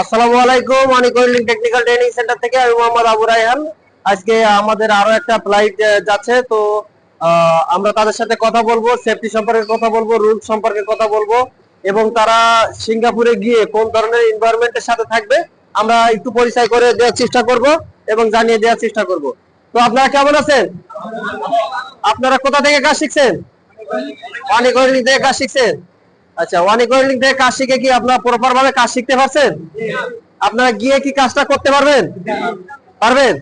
আসসালামু আলাইকুম, Anik welding technical training centre থেকে আমি মোহাম্মদ আবু রায়হান। আজকে আমাদের আরও একটা ফ্লাইট যাচ্ছে, তো আমরা তাদের সাথে কথা বলব সেফটি সম্পর্কে কথা বলব রুল সম্পর্কে কথা বলব, এবং তারা সিঙ্গাপুরে গিয়ে কোন ধরনের এনভায়রনমেন্টের সাথে থাকবে, আমরা একটু পরিচয় করে দেওয়ার চেষ্টা করব এবং জানিয়ে দেওয়ার চেষ্টা করব। তো আপনারা কেমন আছেন? আপনারা কোথা থেকে কাজ শিখছেন? অনেক থেকে কাজ শিখছেন? আচ্ছা অনেক ওয়েল্ডিং থেকে কাজ শিখে কি আপনারা প্রপার ভাবে কাজ শিখতে পারছেন? আপনারা গিয়ে কি কাজটা করতে পারবেন? পারবেন?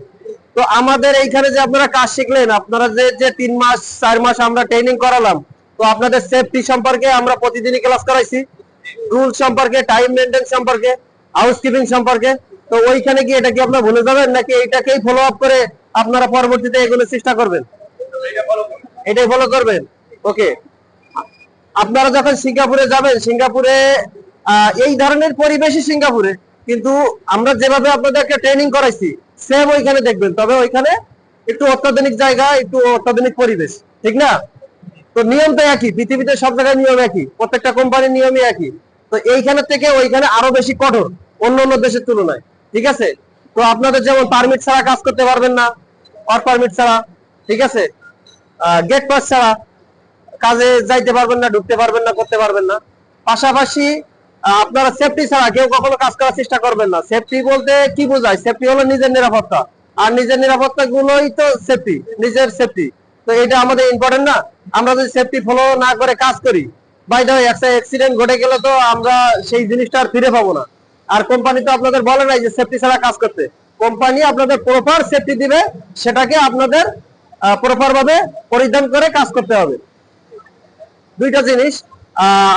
তো আমাদের এইখানে যে আপনারা কাজ শিখলেন, আপনারা যে যে তিন মাস, চার মাস আমরা ট্রেনিং করালাম, তো আপনাদের সেফটি সম্পর্কে আমরা প্রতিদিনই ক্লাস করাইছি। রুল সম্পর্কে টাইম মেনটেন সম্পর্কে হাউসকিপিং সম্পর্কে। তো ওইখানে কি এটা কি আপনারা ভুলে যাবেন, নাকি এইটাকেই ফলো আপ করে আপনারা পরবর্তীতে এগুলো চেষ্টা করবেন? এটাই ফলো করবেন। ওকে আপনারা যখন সিঙ্গাপুরে যাবেন, সিঙ্গাপুরে এই ধরনের পরিবেশই সিঙ্গাপুরে। কিন্তু আমরা যেভাবে আপনাদেরকে ট্রেনিং করাইছি সেম ওইখানে দেখবেন। তবে ওইখানে একটু অত্যাধুনিক জায়গা, একটু অত্যাধুনিক পরিবেশ। ঠিক না? তো নিয়ম তো একই, পৃথিবীতে সব জায়গায় নিয়ম একই, প্রত্যেকটা কোম্পানির নিয়মই একই। তো এইখানে থেকে ওইখানে আরও বেশি কঠোর, অন্য অন্য দেশের তুলনায়। ঠিক আছে? তো আপনাদের যেমন পারমিট ছাড়া কাজ করতে পারবেন না ওয়ার্ক পারমিট ছাড়া। ঠিক আছে? গেট পাস ছাড়া। কাজে যাইতে পারবেন না, ঢুকতে পারবেন না, করতে পারবেন না। পাশাপাশি আপনারা সেফটি ছাড়া কেউ কখনো কাজ করার চেষ্টা করবেন না। সেফটি বলতে কি বোঝায়? সেফটি হলো নিজের নিরাপত্তা। আর নিজের নিরাপত্তা গুলোই তো সেফটি নিজের সেফটি তো এটা আমাদের ইম্পর্টেন্ট না। আমরা যদি সেফটি ফলো না করে কাজ করি বাই একটা অ্যাক্সিডেন্ট ঘটে গেলে তো আমরা সেই জিনিসটা আর ফিরে পাবো না। আর কোম্পানি তো আপনাদের বলে নাই যে সেফটি ছাড়া কাজ করতে। কোম্পানি আপনাদের প্রপার সেফটি দিবে, সেটাকে আপনাদের প্রপার ভাবে পরিধান করে কাজ করতে হবে। দুইটা জিনিস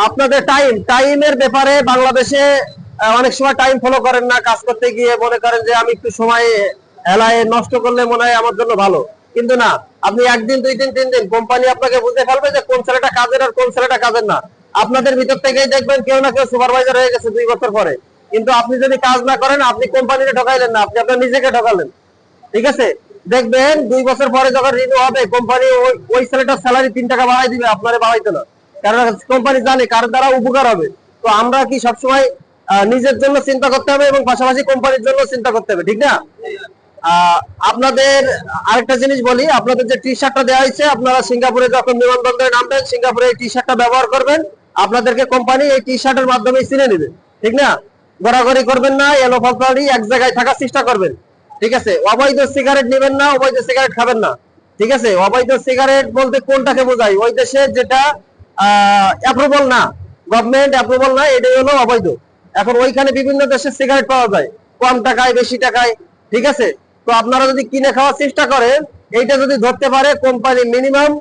আপনাদের টাইম টাইমের ব্যাপারে বাংলাদেশে অনেক সময় টাইম ফলো করেন না, কাজ করতে গিয়ে মনে করেন যে আমি একটু সময় এলায় নষ্ট করলে মনে হয় আমার জন্য ভালো। কিন্তু না, আপনি একদিন, দুই দিন, তিন দিন কোম্পানি আপনাকে বুঝতে ফেলবে যে কোন ছেলেটা কাজের আর কোন ছেলেটা কাজের না। আপনাদের ভিতর থেকেই দেখবেন কেউ না কেউ সুপারভাইজার হয়ে গেছে দুই বছর পরে। কিন্তু আপনি যদি কাজ না করেন, আপনি কোম্পানিতে ঢোকাইলেন না, আপনি আপনার নিজেকে ঠকালেন ঠিক আছে? দেখবেন দুই বছর পরে যখন রিনিউ হবে কোম্পানি ওই ছেলেটার স্যালারি তিন টাকা বাড়াই দিবে, আপনারা বাড়াইতে না কারণ কোম্পানি জানে কার দ্বারা উপকার হবে। তো আমরা কি সবসময় নিজের জন্য চিন্তা করতে হবে এবং পাশাপাশি কোম্পানির জন্য চিন্তা করতে হবে, ঠিক না? আপনাদের আরেকটা জিনিস বলি, আপনাদের যে টি শার্টটা দেওয়া হয়েছে, আপনারা সিঙ্গাপুরে যখন বিমানবন্দরে নামবেন, সিঙ্গাপুরে এই টি শার্টটা ব্যবহার করবেন। আপনাদেরকে কোম্পানি এই টি শার্টের মাধ্যমে চিনে নেবে, ঠিক না? ঘোরাঘুরি করবেন না এলো ফালতাড়ি এক জায়গায় থাকার চেষ্টা করবেন। ঠিক আছে? অবৈধ সিগারেট নেবেন না, অবৈধ সিগারেট খাবেন না। ঠিক আছে? অবৈধ সিগারেট বলতে কোনটাকে বোঝায়? ওই দেশে যেটা অ্যাপ্রুভাল না। গভর্নমেন্ট অ্যাপ্রুভাল না, এটাই হলো অবৈধ। এখন ওইখানে বিভিন্ন দেশের সিগারেট পাওয়া যায়। কম টাকায়, বেশি টাকায়। ঠিক আছে? তো আপনারা যদি কিনে খাওয়ার চেষ্টা করেন, এইটা যদি ধরতে পারে কোম্পানি মিনিমাম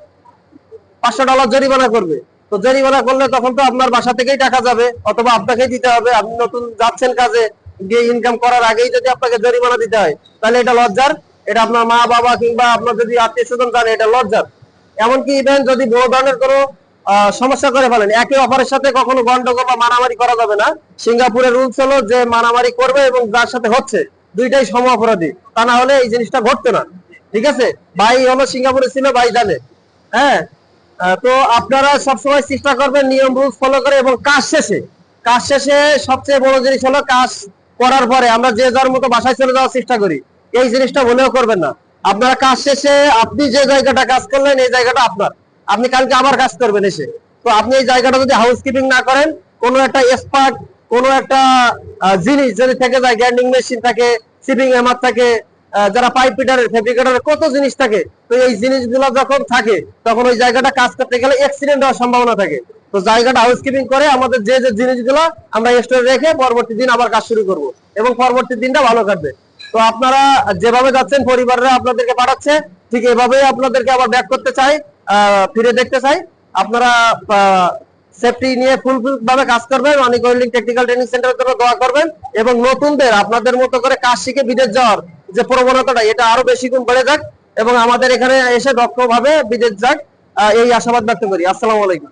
পাঁচশো ডলার জরিমানা করবে। তো জরিমানা করলে তখন তো আপনার বাসা থেকেই টাকা যাবে, অথবা আপনাকেই দিতে হবে। আপনি নতুন যাচ্ছেন কাজে গিয়ে ইনকাম করার আগেই যদি আপনাকে জরিমানা দিতে হয়, তাহলে এটা লজ্জার। এটা আপনার মা বাবা কিংবা আপনার যদি আত্মীয় স্বজন জানে, এটা লজ্জার। এমনকি ইভেন যদি বড় ধরনের কোনো সমস্যা করে ফেলেন, একে অপরের সাথে কখনো গন্ডগোল বা মারামারি করা যাবে না। সিঙ্গাপুরের রুলস হলো যে মারামারি করবে এবং যার সাথে হচ্ছে, দুইটাই সম অপরাধী। তা না হলে এই জিনিসটা ঘটতো না। ঠিক আছে? ভাই হলো সিঙ্গাপুরে ছিল, ভাই জানে। হ্যাঁ? তো আপনারা সবসময় চেষ্টা করবেন নিয়ম রুলস ফলো করে এবং কাজ শেষে। কাজ শেষে সবচেয়ে বড় জিনিস হলো কাজ করার পরে আমরা যে যার মতো বাসায় চলে যাওয়ার চেষ্টা করি। এই জিনিসটা ভুলেও করবেন না। আপনারা কাজ শেষে আপনি যে জায়গাটা কাজ করলেন, এই জায়গাটা আপনার। আপনি কালকে আবার কাজ করবেন এসে। তো আপনি এই জায়গাটা যদি হাউসকিপিং না করেন, কোনো একটা এক্সপার্ট কোনো একটা জিনিস যদি থেকে যায় গ্যান্ডিং মেশিন থাকে সিপিং এমার থাকে যারা পাইপ পিটারের ফেব্রিকেটারের কত জিনিস থাকে, তো এই জিনিসগুলো যখন থাকে, তখন ওই জায়গাটা কাজ করতে গেলে অ্যাক্সিডেন্ট হওয়ার সম্ভাবনা থাকে। তো জায়গাটা হাউসকিপিং করে আমাদের যে যে জিনিসগুলো আমরা স্টোরে রেখে পরবর্তী দিন আবার কাজ শুরু করব এবং পরবর্তী দিনটা ভালো কাটবে। তো আপনারা যেভাবে যাচ্ছেন, পরিবাররা আপনাদেরকে পাঠাচ্ছে, ঠিক এভাবেই আপনাদেরকে আবার ব্যাক করতে চাই ফিরে দেখতে চাই। আপনারা সেফটি নিয়ে ফুলফিল ভাবে কাজ করবেন অনেক ওয়েল্ডিং টেকনিক্যাল ট্রেনিং সেন্টারের জন্য দোয়া করবেন এবং নতুনদের, আপনাদের মতো করে কাজ শিখে বিদেশ যাওয়ার যে প্রবণতাটা, এটা আরও বেশি গুণ বেড়ে যাক এবং আমাদের এখানে এসে দক্ষভাবে বিদেশ যাক। এই আশাবাদ ব্যক্ত করি। আসসালামু আলাইকুম।